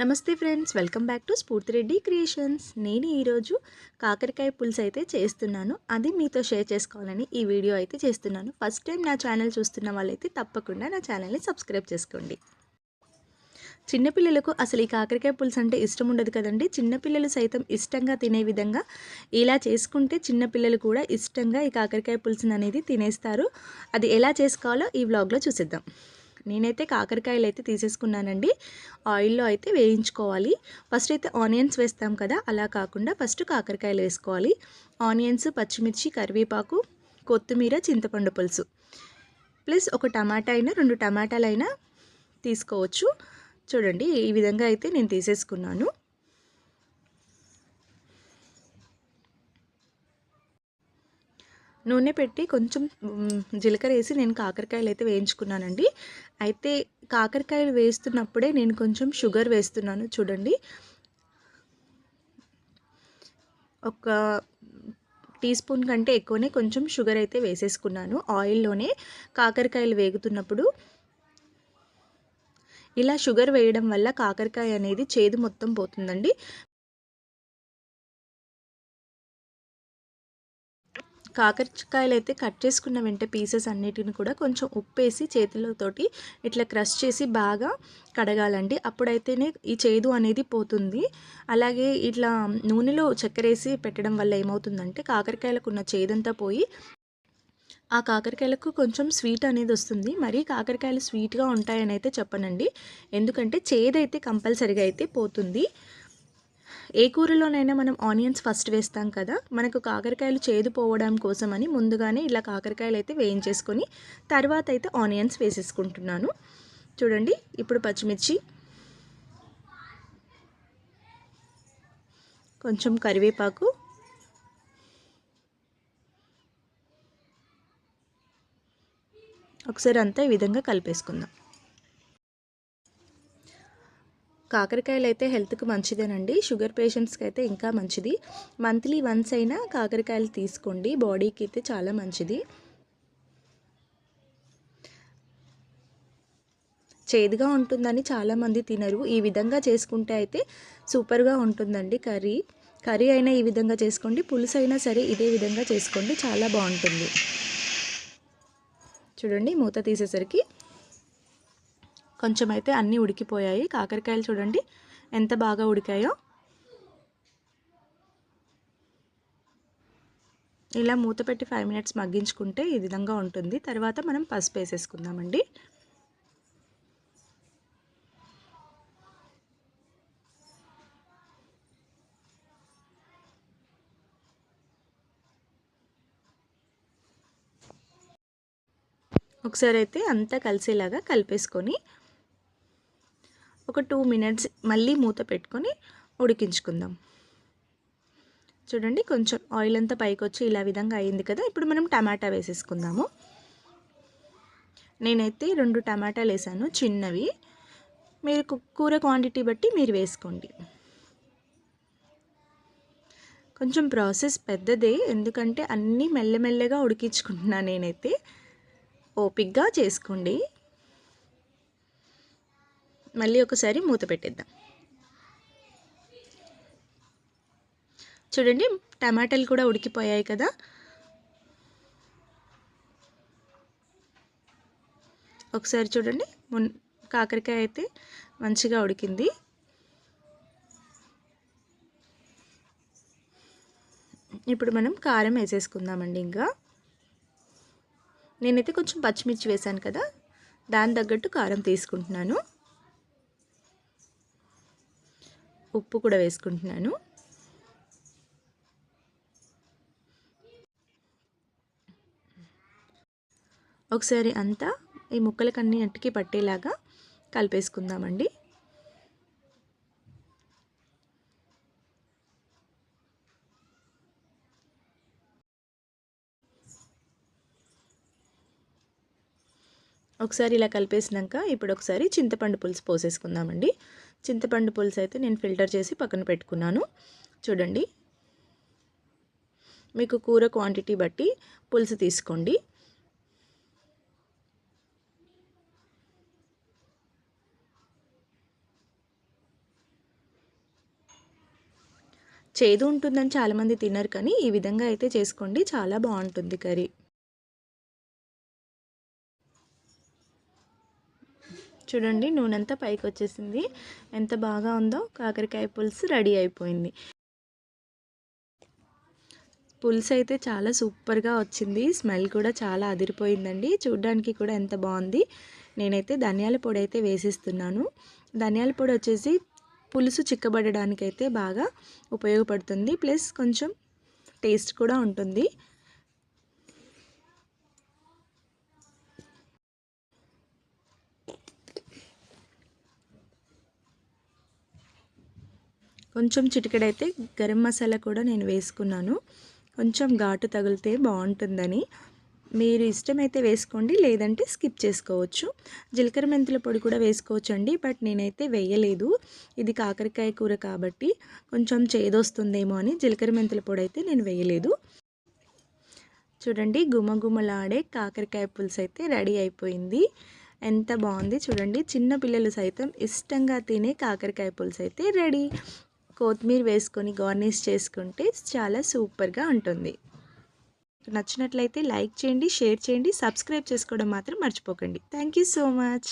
నమస్తే friends welcome back to Spoorthi Reddy creations. నేను ఈరోజు కాకరకాయ పులుసు అయితే చేస్తున్నాను. అది మీతో షేర్ చేసుకోవాలని ఈ వీడియో అయితే చేస్తున్నాను. ఫస్ట్ టైం నా ఛానల్ చూస్తున్న వాళ్ళైతే తప్పకుండా నా ఛానల్ని సబ్స్క్రైబ్ చేసుకోండి. చిన్నపిల్లలకు అసలు ఈ కాకరకాయ పులుసు అంటే ఇష్టం ఉండదు కదండి. చిన్నపిల్లలు సైతం ఇష్టంగా తినే విధంగా ఇలా చేసుకుంటే చిన్నపిల్లలు కూడా ఇష్టంగా ఈ కాకరకాయ పులుసుని అనేది తినేస్తారు. అది ఎలా చేసుకోవాలో ఈ వ్లాగ్లో చూసేద్దాం. నేనైతే కాకరకాయలు అయితే తీసేసుకున్నానండి. ఆయిల్లో అయితే వేయించుకోవాలి. ఫస్ట్ అయితే ఆనియన్స్ వేస్తాం కదా అలా కాకుండా ఫస్ట్ కాకరకాయలు వేసుకోవాలి. ఆనియన్స్ పచ్చిమిర్చి కరివేపాకు కొత్తిమీర చింతపండు పులుసు. ప్లస్ ఒక టమాటా అయినా రెండు టమాటాలు అయినా తీసుకోవచ్చు. చూడండి ఈ విధంగా అయితే నేను తీసేసుకున్నాను. నూనె పెట్టి కొంచెం జీలకర్ర వేసి నేను కాకరకాయలు అయితే వేయించుకున్నానండి. అయితే కాకరకాయలు వేస్తున్నప్పుడే నేను కొంచెం షుగర్ వేస్తున్నాను చూడండి. ఒక టీ స్పూన్ కంటే ఎక్కువనే కొంచెం షుగర్ అయితే వేసేసుకున్నాను ఆయిల్లోనే. కాకరకాయలు వేగుతున్నప్పుడు ఇలా షుగర్ వేయడం వల్ల కాకరకాయ అనేది చేదు మొత్తం పోతుందండి. కాకరకాయలు అయితే కట్ చేసుకున్న వెంట పీసెస్ అన్నిటిని కూడా కొంచెం ఉప్పేసి చేతులతోటి ఇట్లా క్రష్ చేసి బాగా కడగాలండి. అప్పుడైతేనే ఈ చేదు అనేది పోతుంది. అలాగే ఇట్లా నూనెలో చక్కెర వేసి పెట్టడం వల్ల ఏమవుతుందంటే కాకరకాయలకు ఉన్న చేదంతా పోయి ఆ కాకరకాయలకు కొంచెం స్వీట్ అనేది వస్తుంది. మరీ కాకరకాయలు స్వీట్గా ఉంటాయని అయితే చెప్పనండి. ఎందుకంటే చేదైతే కంపల్సరిగా అయితే పోతుంది. ఏ కూరలోనైనా మనం ఆనియన్స్ ఫస్ట్ వేస్తాం కదా మనకు కాకరకాయలు చేదు పోవడం కోసమని ముందుగానే ఇలా కాకరకాయలు అయితే వేయించేసుకొని తర్వాత అయితే ఆనియన్స్ వేసేసుకుంటున్నాను. చూడండి ఇప్పుడు పచ్చిమిర్చి కొంచెం కరివేపాకు ఒకసారి అంతా ఈ విధంగా కలిపేసుకుందాం. కాకరకాయలు అయితే హెల్త్కి మంచిదేనండి. షుగర్ పేషెంట్స్కి అయితే ఇంకా మంచిది. మంత్లీ వన్స్ అయినా కాకరకాయలు తీసుకోండి. బాడీకి అయితే చాలా మంచిది. చేదుగా ఉంటుందని చాలామంది తినరు. ఈ విధంగా చేసుకుంటే అయితే సూపర్గా ఉంటుందండి కర్రీ. కర్రీ అయినా ఈ విధంగా చేసుకోండి. పులుసు అయినా సరే ఇదే విధంగా చేసుకోండి. చాలా బాగుంటుంది. చూడండి మూత తీసేసరికి కొంచెం అయితే అన్నీ ఉడికిపోయాయి. కాకరకాయలు చూడండి ఎంత బాగా ఉడికాయో. ఇలా మూత పెట్టి ఫైవ్ మినిట్స్ మగ్గించుకుంటే ఈ విధంగా ఉంటుంది. తర్వాత మనం పసుపు వేసేసుకుందామండి. ఒకసారి అయితే అంతా కలిసేలాగా కలిపేసుకొని ఒక టూ మినిట్స్ మళ్ళీ మూత పెట్టుకొని ఉడికించుకుందాం. చూడండి కొంచెం ఆయిల్ అంతా పైకి వచ్చి ఇలా విధంగా అయింది కదా. ఇప్పుడు మనం టమాటా వేసేసుకుందాము. నేనైతే రెండు టమాటాలు వేసాను చిన్నవి. మీరు కూర క్వాంటిటీ బట్టి మీరు వేసుకోండి. కొంచెం ప్రాసెస్ పెద్దదే ఎందుకంటే అన్నీ మెల్లమెల్లగా ఉడికించుకుంటున్నాను నేనైతే. ఓపిక్గా చేసుకోండి. మళ్ళీ ఒకసారి మూత పెట్టేద్దాం. చూడండి టమాటాలు కూడా ఉడికిపోయాయి కదా. ఒకసారి చూడండి మున్ కాకరకాయ అయితే మంచిగా ఉడికింది. ఇప్పుడు మనం కారం వేసేసుకుందామండి ఇంకా. నేనైతే కొంచెం పచ్చిమిర్చి వేశాను కదా దాని తగ్గట్టు కారం తీసుకుంటున్నాను. ఉప్పు కూడా వేసుకుంటున్నాను. ఒకసారి అంతా ఈ ముక్కలకన్నీ అట్టికి పట్టేలాగా కలిపేసుకుందామండి. ఒకసారి ఇలా కలిపేసినాక ఇప్పుడు ఒకసారి చింతపండు పులుసు పోసేసుకుందామండి. చింతపండు పులుసు అయితే నేను ఫిల్టర్ చేసి పక్కన పెట్టుకున్నాను. చూడండి. మీకు కూర క్వాంటిటీ బట్టి పులుసు తీసుకోండి. చేదు ఉంటుందని చాలామంది తిన్నారు కానీ ఈ విధంగా అయితే చేసుకోండి. చాలా బాగుంటుంది కర్రీ. చూడండి నూనె అంతా పైకి వచ్చేసింది ఎంత బాగా ఉందో కాకరకాయ పులుసు రెడీ అయిపోయింది. పులుసు అయితే చాలా సూపర్గా వచ్చింది. స్మెల్ కూడా చాలా అదిరిపోయిందండి. చూడ్డానికి కూడా ఎంత బాగుంది. నేనైతే ధనియాల పొడి అయితే వేసిస్తున్నాను. ధనియాల పొడి వచ్చేసి పులుసు చిక్కబడడానికైతే బాగా ఉపయోగపడుతుంది. ప్లస్ కొంచెం టేస్ట్ కూడా ఉంటుంది. కొంచెం చిటికెడైతే గరం మసాలా కూడా నేను వేసుకున్నాను. కొంచెం ఘాటు తగిలితే బాగుంటుందని. మీరు ఇష్టమైతే వేసుకోండి లేదంటే స్కిప్ చేసుకోవచ్చు. జీలకర్ర మెంతుల పొడి కూడా వేసుకోవచ్చు అండి బట్ నేనైతే వేయలేదు. ఇది కాకరకాయ కూర కాబట్టి కొంచెం చేదొస్తుందేమో అని జీలకర్ర మెంతుల పొడి అయితే నేను వేయలేదు. చూడండి గుమగుమలాడే కాకరకాయ పులుసు అయితే రెడీ అయిపోయింది. ఎంత బాగుంది చూడండి చిన్న పిల్లలు సైతం ఇష్టంగా తినే కాకరకాయ పులుసు అయితే రెడీ. కొత్తిమీర వేసుకొని గార్నిష్ చేసుకుంటే చాలా సూపర్గా ఉంటుంది. నచ్చినట్లయితే లైక్ చేయండి షేర్ చేయండి సబ్స్క్రైబ్ చేసుకోవడం మాత్రం మర్చిపోకండి. Thank you so much.